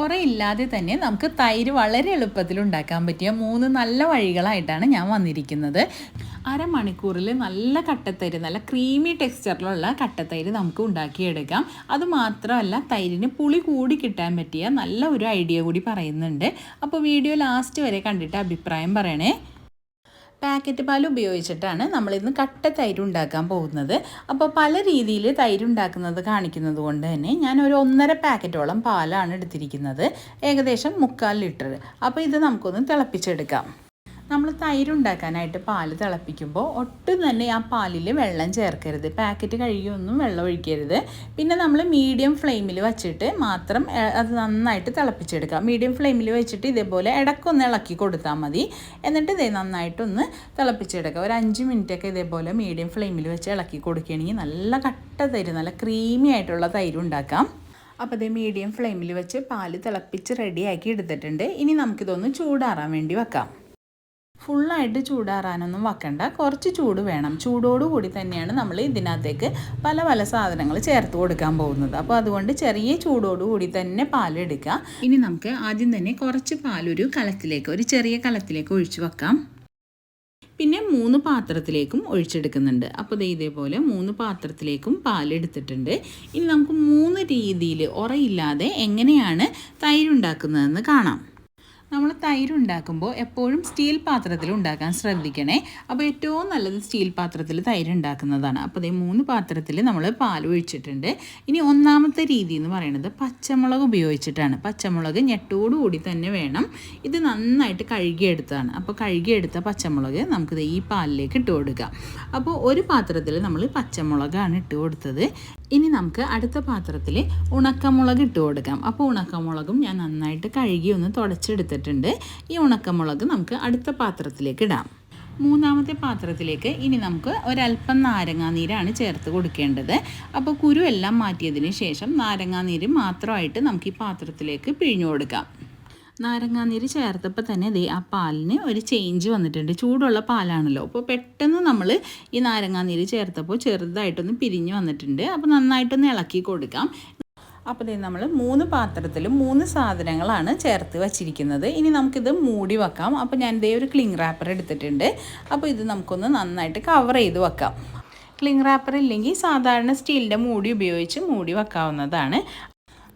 ഉറയില്ലാതെ തന്നെ നമുക്ക് തൈര് വളരെ എളുപ്പത്തിൽ ഉണ്ടാക്കാൻ പറ്റിയ മൂന്ന് നല്ല വഴികളായിട്ടാണ് ഞാൻ വന്നിരിക്കുന്നത്. അരമണിക്കൂറിൽ നല്ല കട്ടത്തൈര് നല്ല ക്രീമി ടെക്സ്ചറിലുള്ള കട്ടത്തൈര് നമുക്ക് ഉണ്ടാക്കിയെടുക്കാം. അതുമാത്രമല്ല തൈരിന് പുളി കൂടി കിട്ടാൻ പറ്റിയ നല്ല ഒരു ഐഡിയ കൂടി പറയുന്നുണ്ട്. അപ്പോൾ വീഡിയോ ലാസ്റ്റ് വരെ കണ്ടിട്ട് അഭിപ്രായം പറയണേ. പാക്കറ്റ് പാൽ ഉപയോഗിച്ചിട്ടാണ് നമ്മളിന്ന് കട്ട തൈര് ഉണ്ടാക്കാൻ പോകുന്നത്. അപ്പോൾ പല രീതിയിൽ തൈര് ഉണ്ടാക്കുന്നത് കാണിക്കുന്നത് കൊണ്ട് തന്നെ ഞാൻ ഒരു ഒന്നര പാക്കറ്റോളം പാലാണ് എടുത്തിരിക്കുന്നത്. ഏകദേശം മുക്കാൽ ലിറ്റർ. അപ്പോൾ ഇത് നമുക്കൊന്ന് തിളപ്പിച്ചെടുക്കാം. നമ്മൾ തൈര് ഉണ്ടാക്കാനായിട്ട് പാൽ തിളപ്പിക്കുമ്പോൾ ഒട്ടും തന്നെ ആ പാലിൽ വെള്ളം ചേർക്കരുത്. പാക്കറ്റ് കഴുകിയൊന്നും വെള്ളം ഒഴിക്കരുത്. പിന്നെ നമ്മൾ മീഡിയം ഫ്ലെയിമിൽ വെച്ചിട്ട് മാത്രം അത് നന്നായിട്ട് തിളപ്പിച്ചെടുക്കുക. മീഡിയം ഫ്ലെയിമിൽ വെച്ചിട്ട് ഇതേപോലെ ഇടക്കൊന്ന് ഇളക്കി കൊടുത്താൽ മതി. എന്നിട്ട് ഇതേ നന്നായിട്ടൊന്ന് തിളപ്പിച്ചെടുക്കുക. ഒരു അഞ്ച് മിനിറ്റൊക്കെ ഇതേപോലെ മീഡിയം ഫ്ലെയിമിൽ വെച്ച് ഇളക്കി കൊടുക്കുകയാണെങ്കിൽ നല്ല കട്ട തൈര് നല്ല ക്രീമി ആയിട്ടുള്ള തൈര് ഉണ്ടാക്കാം. അപ്പോൾ ഇത് മീഡിയം ഫ്ലെയിമിൽ വെച്ച് പാൽ തിളപ്പിച്ച് റെഡിയാക്കി എടുത്തിട്ടുണ്ട്. ഇനി നമുക്കിതൊന്ന് ചൂടാറാൻ വേണ്ടി വെക്കാം. ഫുള്ളായിട്ട് ചൂടാറാനൊന്നും വെക്കണ്ട. കുറച്ച് ചൂട് വേണം. ചൂടോടുകൂടി തന്നെയാണ് നമ്മൾ ഇതിനകത്തേക്ക് പല പല സാധനങ്ങൾ ചേർത്ത് കൊടുക്കാൻ പോകുന്നത്. അപ്പോൾ അതുകൊണ്ട് ചെറിയ ചൂടോടുകൂടി തന്നെ പാലെടുക്കുക ഇനി നമുക്ക് ആദ്യം തന്നെ കുറച്ച് പാലൊരു കലത്തിലേക്ക് ഒരു ചെറിയ കലത്തിലേക്ക് ഒഴിച്ചു വെക്കാം. പിന്നെ മൂന്ന് പാത്രത്തിലേക്കും ഒഴിച്ചെടുക്കുന്നുണ്ട്. അപ്പോൾ ഇതേപോലെ മൂന്ന് പാത്രത്തിലേക്കും പാലെടുത്തിട്ടുണ്ട് ഇനി നമുക്ക് മൂന്ന് രീതിയിൽ ഉറയില്ലാതെ എങ്ങനെയാണ് തൈരുണ്ടാക്കുന്നതെന്ന് കാണാം. നമ്മൾ തൈര് ഉണ്ടാക്കുമ്പോൾ എപ്പോഴും സ്റ്റീൽ പാത്രത്തിൽ ഉണ്ടാക്കാൻ ശ്രദ്ധിക്കണേ. അപ്പോൾ ഏറ്റവും നല്ലത് സ്റ്റീൽ പാത്രത്തിൽ തൈര് ഉണ്ടാക്കുന്നതാണ്. അപ്പോൾ അതേ മൂന്ന് പാത്രത്തിൽ നമ്മൾ പാൽ ഒഴിച്ചിട്ടുണ്ട്. ഇനി ഒന്നാമത്തെ രീതി എന്ന് പറയുന്നത് പച്ചമുളക് ഉപയോഗിച്ചിട്ടാണ്. പച്ചമുളക് ഞെട്ടോടുകൂടി തന്നെ വേണം. ഇത് നന്നായിട്ട് കഴുകിയെടുത്തതാണ് അപ്പോൾ കഴുകിയെടുത്ത പച്ചമുളക് നമുക്കിത് ഈ പാലിലേക്ക് ഇട്ട് കൊടുക്കാം. അപ്പോൾ ഒരു പാത്രത്തിൽ നമ്മൾ പച്ചമുളകാണ് ഇട്ട് കൊടുത്തത്. ഇനി നമുക്ക് അടുത്ത പാത്രത്തിൽ ഉണക്കമുളക് ഇട്ട് കൊടുക്കാം. അപ്പോൾ ഉണക്കമുളകും ഞാൻ നന്നായിട്ട് കഴുകി ഒന്ന് തുടച്ചെടുത്തിട്ടുണ്ട്. ഈ ഉണക്കമുളക് നമുക്ക് അടുത്ത പാത്രത്തിലേക്ക് ഇടാം. മൂന്നാമത്തെ പാത്രത്തിലേക്ക് ഇനി നമുക്ക് ഒരല്പം നാരങ്ങാനീരാണ് ചേർത്ത് കൊടുക്കേണ്ടത്. അപ്പോൾ കുരു എല്ലാം മാറ്റിയതിന് ശേഷം നാരങ്ങാനീര് മാത്രമായിട്ട് നമുക്ക് ഈ പാത്രത്തിലേക്ക് പിഴിഞ്ഞു കൊടുക്കാം. നാരങ്ങാനീര് ചേർത്തപ്പോൾ തന്നെ ദേ ആ പാലിന് ഒരു ചേഞ്ച് വന്നിട്ടുണ്ട്. ചൂടുള്ള പാലാണല്ലോ. അപ്പോൾ പെട്ടെന്ന് നമ്മൾ ഈ നാരങ്ങാനീര് ചേർത്തപ്പോൾ ചെറുതായിട്ടൊന്ന് പിരിഞ്ഞ് വന്നിട്ടുണ്ട്. അപ്പോൾ നന്നായിട്ടൊന്ന് ഇളക്കി കൊടുക്കാം. അപ്പോൾ ദേ നമ്മൾ മൂന്ന് പാത്രത്തിലും മൂന്ന് സാധനങ്ങളാണ് ചേർത്ത് വച്ചിരിക്കുന്നത്. ഇനി നമുക്കിത് മൂടി വെക്കാം. അപ്പോൾ ഞാൻ ഇതേ ഒരു ക്ലിങ് റാപ്പർ എടുത്തിട്ടുണ്ട്. അപ്പോൾ ഇത് നമുക്കൊന്ന് നന്നായിട്ട് കവർ ചെയ്ത് വെക്കാം. ക്ലിങ് റാപ്പർ ഇല്ലെങ്കിൽ സാധാരണ സ്റ്റീലിന്റെ മൂടി ഉപയോഗിച്ച് മൂടി വെക്കാവുന്നതാണ്.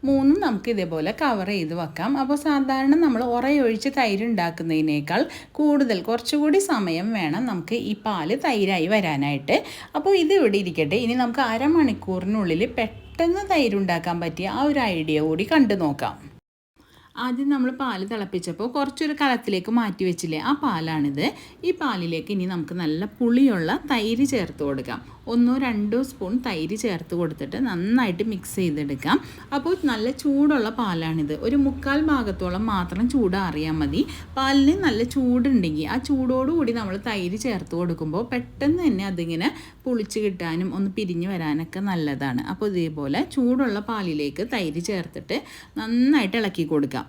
മൂന്നും നമുക്ക് ഇതേപോലെ കവർ ചെയ്ത് വെക്കാം. അപ്പോൾ സാധാരണ നമ്മൾ ഉറയൊഴിച്ച് തൈര് ഉണ്ടാക്കുന്നതിനേക്കാൾ കൂടുതൽ കുറച്ചുകൂടി സമയം വേണം നമുക്ക് ഈ പാൽ തൈരായി വരാനായിട്ട്. അപ്പോൾ ഇത് ഇവിടെ ഇരിക്കട്ടെ. ഇനി നമുക്ക് അരമണിക്കൂറിനുള്ളിൽ പെട്ടെന്ന് തൈര് ഉണ്ടാക്കാൻ പറ്റിയ ആ ഒരു ഐഡിയ കൂടി കണ്ടു നോക്കാം. ആദ്യം നമ്മൾ പാൽ തിളപ്പിച്ചപ്പോൾ കുറച്ചൊരു കലത്തിലേക്ക് മാറ്റി വെച്ചില്ലേ? ആ പാലാണിത്. ഈ പാലിലേക്ക് ഇനി നമുക്ക് നല്ല പുളിയുള്ള തൈര് ചേർത്ത് കൊടുക്കാം. ഒന്നോ രണ്ടോ സ്പൂൺ തൈര് ചേർത്ത് കൊടുത്തിട്ട് നന്നായിട്ട് മിക്സ് ചെയ്തെടുക്കാം. അപ്പോൾ നല്ല ചൂടുള്ള പാലാണിത്. ഒരു മുക്കാൽ ഭാഗത്തോളം മാത്രം ചൂടാറിയാൽ മതി. പാലിന് നല്ല ചൂടുണ്ടെങ്കിൽ ആ ചൂടോടുകൂടി നമ്മൾ തൈര് ചേർത്ത് കൊടുക്കുമ്പോൾ പെട്ടെന്ന് തന്നെ അതിങ്ങനെ പുളിച്ച് കിട്ടാനും ഒന്ന് പിരിഞ്ഞു വരാനൊക്കെ നല്ലതാണ്. അപ്പോൾ ഇതേപോലെ ചൂടുള്ള പാലിലേക്ക് തൈര് ചേർത്തിട്ട് നന്നായിട്ട് ഇളക്കി കൊടുക്കാം.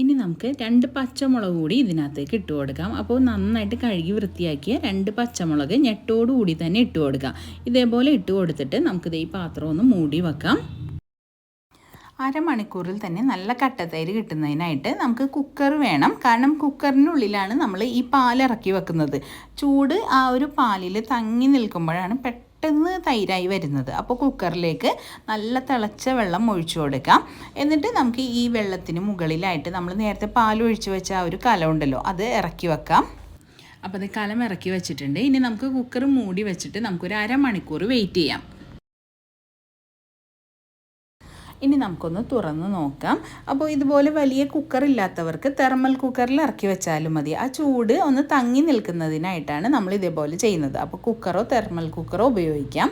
ഇനി നമുക്ക് രണ്ട് പച്ചമുളക് കൂടി ഇതിനകത്തേക്ക് ഇട്ട് കൊടുക്കാം. അപ്പോൾ നന്നായിട്ട് കഴുകി വൃത്തിയാക്കിയ രണ്ട് പച്ചമുളക് ഞെട്ടോടു കൂടി തന്നെ ഇട്ട് കൊടുക്കാം. ഇതേപോലെ ഇട്ട് കൊടുത്തിട്ട് നമുക്കിത് ഈ പാത്രം ഒന്ന് മൂടി വെക്കാം. അരമണിക്കൂറിൽ തന്നെ നല്ല കട്ടത്തൈര് കിട്ടുന്നതിനായിട്ട് നമുക്ക് കുക്കർ വേണം. കാരണം കുക്കറിനുള്ളിലാണ് നമ്മൾ ഈ പാലിറക്കി വെക്കുന്നത്. ചൂട് ആ ഒരു പാലിൽ തങ്ങി നിൽക്കുമ്പോഴാണ് പെട്ടെന്ന് തൈരായി വരുന്നത്. അപ്പോൾ കുക്കറിലേക്ക് നല്ല തിളച്ച വെള്ളം ഒഴിച്ചു കൊടുക്കാം. എന്നിട്ട് നമുക്ക് ഈ വെള്ളത്തിന് മുകളിലായിട്ട് നമ്മൾ നേരത്തെ പാൽ ഒഴിച്ചു വെച്ച ആ ഒരു കലമുണ്ടല്ലോ അത് ഇറക്കി വെക്കാം. അപ്പോൾ അത് കലം ഇറക്കി വെച്ചിട്ടുണ്ട്. ഇനി നമുക്ക് കുക്കർ മൂടി വെച്ചിട്ട് നമുക്കൊരു അരമണിക്കൂർ വെയിറ്റ് ചെയ്യാം. ഇനി നമുക്കൊന്ന് തുറന്ന് നോക്കാം. അപ്പോൾ ഇതുപോലെ വലിയ കുക്കർ ഇല്ലാത്തവർക്ക് തെർമൽ കുക്കറിൽ ഇറക്കി വെച്ചാലും മതി. ആ ചൂട് ഒന്ന് തങ്ങി നിൽക്കുന്നതിനായിട്ടാണ് നമ്മൾ ഇതേപോലെ ചെയ്യുന്നത്. അപ്പോൾ കുക്കറോ തെർമൽ കുക്കറോ ഉപയോഗിക്കാം.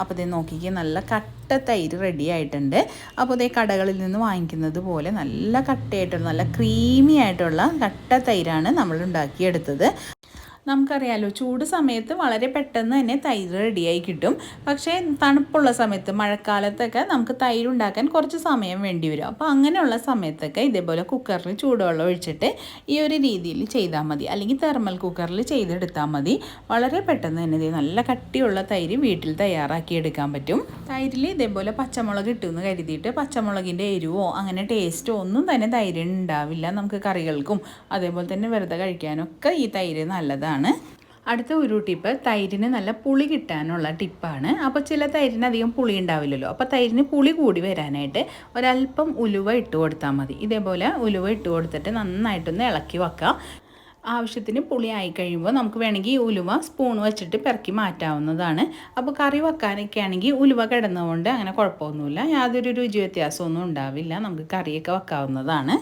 അപ്പോൾ ഇത് നോക്കിക്കുക നല്ല കട്ട തൈര് റെഡി ആയിട്ടുണ്ട്. അപ്പോൾ ഇതേ കടകളിൽ നിന്ന് വാങ്ങിക്കുന്നത് പോലെ നല്ല കട്ടയായിട്ടുള്ള നല്ല ക്രീമി ആയിട്ടുള്ള കട്ട തൈരാണ് നമ്മൾ ഉണ്ടാക്കിയെടുത്തത്. നമുക്കറിയാലോ ചൂട് സമയത്ത് വളരെ പെട്ടെന്ന് തന്നെ തൈര് റെഡിയായി കിട്ടും. പക്ഷേ തണുപ്പുള്ള സമയത്ത് മഴക്കാലത്തൊക്കെ നമുക്ക് തൈര് ഉണ്ടാക്കാൻ കുറച്ച് സമയം വേണ്ടി വരും. അപ്പോൾ അങ്ങനെയുള്ള സമയത്തൊക്കെ ഇതേപോലെ കുക്കറിൽ ചൂടുവെള്ളം ഒഴിച്ചിട്ട് ഈ ഒരു രീതിയിൽ ചെയ്താൽ മതി. അല്ലെങ്കിൽ തെർമൽ കുക്കറിൽ ചെയ്തെടുത്താൽ മതി. വളരെ പെട്ടെന്ന് തന്നെ നല്ല കട്ടിയുള്ള തൈര് വീട്ടിൽ തയ്യാറാക്കി എടുക്കാൻ പറ്റും. തൈരിൽ ഇതേപോലെ പച്ചമുളക് ഇട്ടുമെന്ന് കരുതിയിട്ട് പച്ചമുളകിന്റെ എരിവോ അങ്ങനെ ടേസ്റ്റോ ഒന്നും തന്നെ തൈരിന് ഉണ്ടാവില്ല നമുക്ക് കറികൾക്കും. അതേപോലെ തന്നെ വെറുതെ കഴിക്കാനൊക്കെ ഈ തൈര് നല്ലതാണ്. അടുത്ത ഒരു ടിപ്പ് തൈരിന് നല്ല പുളി കിട്ടാനുള്ള ടിപ്പാണ് അപ്പോൾ ചില തൈരിന് അധികം പുളി ഉണ്ടാവില്ലല്ലോ. അപ്പോൾ തൈരിന് പുളി കൂടി വരാനായിട്ട് ഒരല്പം ഉലുവ ഇട്ട് കൊടുത്താൽ മതി. ഇതേപോലെ ഉലുവ ഇട്ട് കൊടുത്തിട്ട് നന്നായിട്ടൊന്ന് ഇളക്കി വെക്കാം. ആവശ്യത്തിന് പുളി ആയി കഴിയുമ്പോൾ നമുക്ക് വേണമെങ്കിൽ ഉലുവ സ്പൂൺ വെച്ചിട്ട് പെറുക്കി മാറ്റാവുന്നതാണ്. അപ്പോൾ കറി വെക്കാനൊക്കെ ആണെങ്കിൽ ഉലുവ കിടന്നുകൊണ്ട് അങ്ങനെ കുഴപ്പമൊന്നുമില്ല. യാതൊരു രുചി വ്യത്യാസമൊന്നും ഉണ്ടാവില്ല. നമുക്ക് കറിയൊക്കെ വെക്കാവുന്നതാണ്.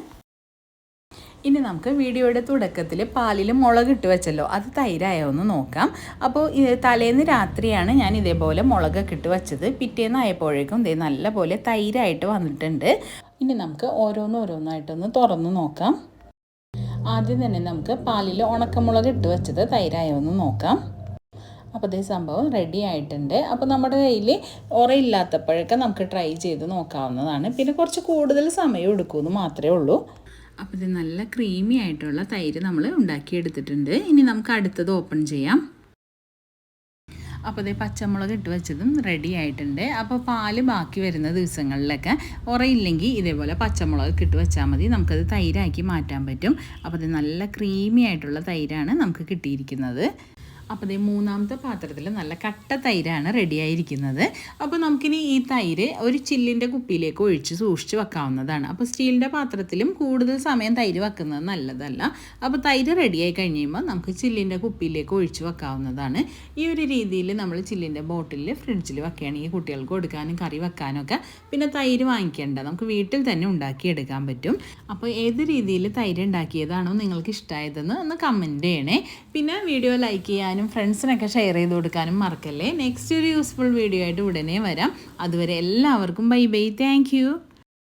ഇനി നമുക്ക് വീഡിയോയുടെ തുടക്കത്തിൽ പാലിൽ മുളകിട്ട് വെച്ചല്ലോ. അത് തൈരായോ എന്ന് നോക്കാം. അപ്പോൾ തലേന്ന് രാത്രിയാണ് ഞാൻ ഇതേപോലെ മുളകൊക്കെ ഇട്ട് വെച്ചത്. പിറ്റേന്ന് ആയപ്പോഴേക്കും ഇതേ നല്ല പോലെ തൈരായിട്ട് വന്നിട്ടുണ്ട്. ഇനി നമുക്ക് ഓരോന്നോരോന്നായിട്ടൊന്ന് തുറന്ന് നോക്കാം. ആദ്യം തന്നെ നമുക്ക് പാലിൽ ഉണക്കമുളക് ഇട്ട് വെച്ചത് തൈരായോ എന്ന് നോക്കാം. അപ്പോൾ അതേ സംഭവം റെഡി ആയിട്ടുണ്ട്. അപ്പോൾ നമ്മുടെ കയ്യിൽ ഉറയില്ലാത്തപ്പോഴൊക്കെ നമുക്ക് ട്രൈ ചെയ്ത് നോക്കാവുന്നതാണ്. പിന്നെ കുറച്ച് കൂടുതൽ സമയം എടുക്കുമെന്ന് മാത്രമേ ഉള്ളൂ. അപ്പോൾ ഇത് നല്ല ക്രീമി ആയിട്ടുള്ള തൈര് നമ്മൾ ഉണ്ടാക്കിയെടുത്തിട്ടുണ്ട്. ഇനി നമുക്ക് അടുത്തത് ഓപ്പൺ ചെയ്യാം. അപ്പോൾ ഇത് പച്ചമുളക് ഇട്ട് വെച്ചതും റെഡി ആയിട്ടുണ്ട്. അപ്പോൾ പാൽ ബാക്കി വരുന്ന ദിവസങ്ങളിലൊക്കെ ഉറയില്ലെങ്കിൽ ഇതേപോലെ പച്ചമുളക് ഇട്ട് വെച്ചാൽ മതി. നമുക്കത് തൈരാക്കി മാറ്റാൻ പറ്റും. അപ്പോൾ ഇത് നല്ല ക്രീമി ആയിട്ടുള്ള തൈരാണ് നമുക്ക് കിട്ടിയിരിക്കുന്നത്. അപ്പോൾ ഈ മൂന്നാമത്തെ പാത്രത്തിൽ നല്ല കട്ട തൈരാണ് റെഡിയായിരിക്കുന്നത് അപ്പോൾ നമുക്കിനി ഈ തൈര് ഒരു ചില്ലിന്റെ കുപ്പിയിലേക്ക് ഒഴിച്ച് സൂക്ഷിച്ച് വെക്കാവുന്നതാണ്. അപ്പോൾ സ്റ്റീലിന്റെ പാത്രത്തിലും കൂടുതൽ സമയം തൈര് വെക്കുന്നത് നല്ലതല്ല. അപ്പോൾ തൈര് റെഡിയായി കഴിഞ്ഞ് കഴിയുമ്പോൾ നമുക്ക് ചില്ലിന്റെ കുപ്പിയിലേക്ക് ഒഴിച്ച് വെക്കാവുന്നതാണ്. ഈ ഒരു രീതിയിൽ നമ്മൾ ചില്ലിന്റെ ബോട്ടിലിൽ ഫ്രിഡ്ജിൽ വെക്കുകയാണെങ്കിൽ കുട്ടികൾക്ക് കൊടുക്കാനും കറി വെക്കാനൊക്കെ. പിന്നെ തൈര് വാങ്ങിക്കേണ്ട നമുക്ക് വീട്ടിൽ തന്നെ ഉണ്ടാക്കിയെടുക്കാൻ പറ്റും. അപ്പോൾ ഏത് രീതിയിൽ തൈര് ഉണ്ടാക്കിയതാണോ നിങ്ങൾക്ക് ഇഷ്ടമായതെന്ന് ഒന്ന് കമന്റ് ചെയ്യണേ. പിന്നെ വീഡിയോ ലൈക്ക് ചെയ്യാനും ഫ്രണ്ട്സിനൊക്കെ ഷെയർ ചെയ്ത് കൊടുക്കാനും മറക്കല്ലേ. നെക്സ്റ്റ് ഒരു യൂസ്ഫുൾ വീഡിയോ ആയിട്ട് ഉടനെ വരാം. അതുവരെ എല്ലാവർക്കും ബൈ ബൈ. താങ്ക്